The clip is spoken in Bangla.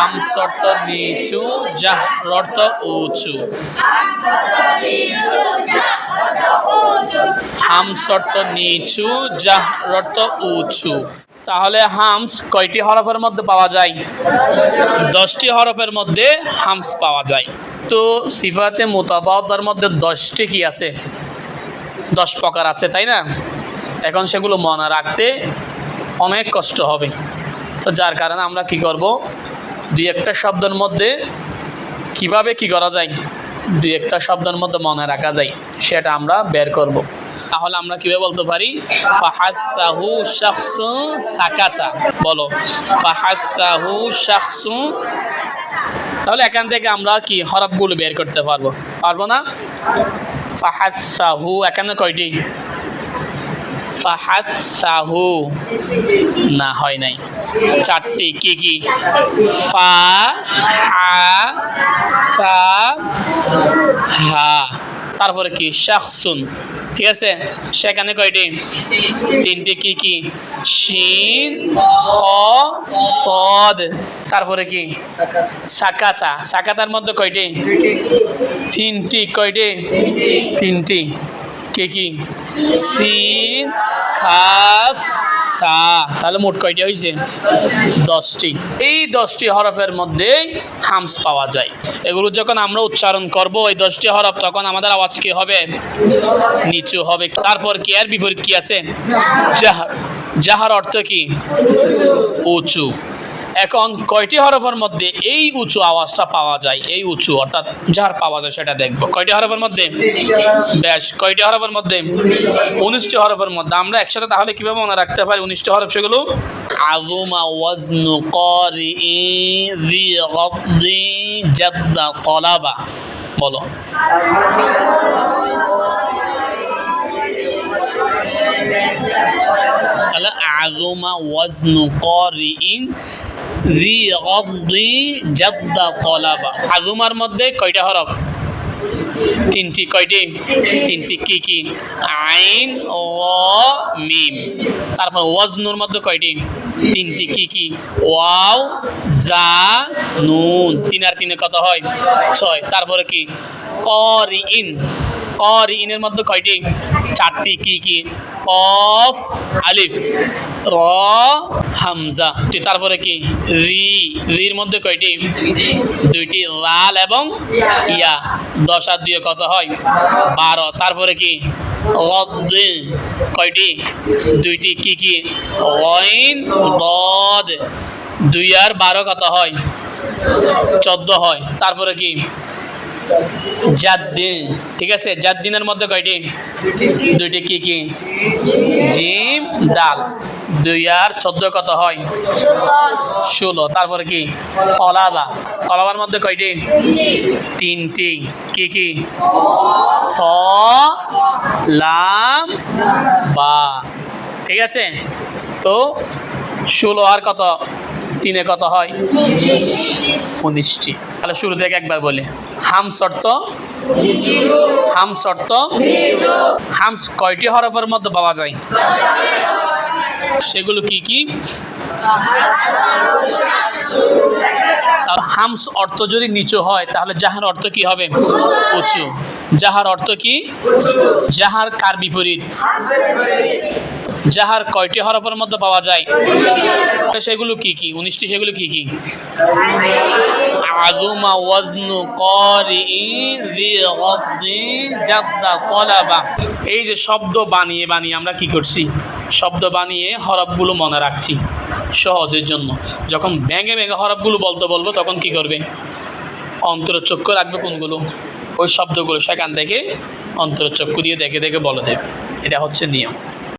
হামস অর্থ নিচু জাহর অর্থ উঁচু। হামস নিচু জাহর অর্থ উঁচু। তাহলে হামস কয়টি হরফের মধ্যে পাওয়া যায়? দশটি হরফের মধ্যে হামস পাওয়া যায়। তো সিফাতে মোতাবাদার মধ্যে দশটি কি আছে? দশ প্রকার আছে, তাই না? এখন সেগুলো মনে রাখতে অনেক কষ্ট হবে। তো যার কারণে আমরা কি করব? দুই একটা শব্দের মধ্যে কীভাবে কি করা যায়, দুই একটা শব্দের মধ্যে মনে রাখা যায়, সেটা আমরা বের করব। তাহলে আমরা কীভাবে বলতে পারি? বলো তাহলে এখান থেকে আমরা কি হরফগুলো বের করতে পারব? পারব না? ফাহাত্তাহু, এখানে কয়টি? ফাহাত্তাহু না, হয় নাই। চারটি, কি কি? ফা, হা সা হা। তারপরে কি? শাখসুন। ঠিক আছে? সেখানে কয়টি? তিনটি, কি কি? শিন সদ। তারপরে কি? সাকাতা। সাকাতার মধ্যে কয়টি? তিনটি। কয়টি? তিনটি। কে কি? সিন, খাফ, তা। তাহলে মোট কয়টি হয়েছে দশটি। এই দশটি হরফের মধ্যে হামস পাওয়া যায়। এগুলো যখন আমরা উচ্চারণ করব এই দশটি হরফ তখন আমাদের আওয়াজ কি হবে? নিচু হবে। তারপর কি এর বিপরীত কি আছে? জাহার জাহার অর্থ কি? উঁচু। এখন কয়টি হরফের মধ্যে এই উঁচু আওয়াজটা পাওয়া যায়? এই উঁচু, অর্থাৎ যার পাওয়া যায় সেটা দেখব। কয়টি হরফের মধ্যে? বেশ, কয়টি হরফের মধ্যে? উনিশটি হরফের মধ্যে। আমরা একসাথে তাহলে কীভাবে মনে রাখতে পারি উনিশটি হরফ সেগুলো? আযুমা ওয়াজনু তলাবা বলো। তাহলে আযুমা ওয়াজনু করিইন রি গদ্দি জাদ্দা তলাবা। আযুমার মধ্যে কয়টা হরফ? তিনটি। কয়টি? তিনটি। কি কি? আইন ও মিম। তারপর ওয়াজনুর মধ্যে কয়টি? তিনটি। কি কি? ওয়াও, জা, নুন। তিন আর তিনে কত হয়? ছয়। তারপরে কি? করি ইন করি ইনের মধ্যে কয়টি? চারটি। কি কি? কফ আলিফ। র হামজা তারপরে কি? রি, রির মধ্যে কয়টি? দুইটি, লাল এবং ইয়া। দশ আর দুয়ে কত হয়? বারো। তারপরে কি? কয়টি? দুইটি। কি কি? গইন, গদ। দুই আর বারো কত হয়? চোদ্দ হয়। তারপরে কি? জাদ্দিন। ঠিক আছে? জাদ্দিনের মধ্যে কয়টি? দুইটি। কি কি? জিম ডাল দুই আর চোদ্দ কত হয়? ষোলো। তারপরে কি? কলাবা। কলাবার মধ্যে কয়টি? তিনটি। কি কি? লাম, বা। ঠিক আছে? তো ষোলো আর কত? তিনে কত হয়? উনিশটি। তাহলে শুরু থেকে একবার বলি। হাম শর্ত। হাম শর্ত। হামস কয়টি হরফের মধ্যে পাওয়া যায়? সেগুলো কি কি? হামস অর্থ যদি নিচু হয়, তাহলে যাহার অর্থ কি হবে? উঁচু। যাহার অর্থ কি? যাহার কার বিপরীত? যাহার কয়টি হরফের মধ্যে পাওয়া যায়? সেগুলো কি কি? উনিশটি সেগুলো কি কি? আদুমা ওয়াজনু করিইন জি গদ্দি জাদ্দা তলাবা। এই যে শব্দ বানিয়ে বানিয়ে আমরা কি করছি? শব্দ বানিয়ে হরফগুলো মনে রাখছি সহজের জন্য। যখন ভেঙে ব্যাঙে হরফগুলো বলতে বলব, তখন কি করবে? অন্তর অন্তরচক্ষু রাখবে কোনগুলো? ওই শব্দগুলো সেখান থেকে অন্তরচক্ষু দিয়ে দেখে দেখে বলে দেবে। এটা হচ্ছে নিয়ম।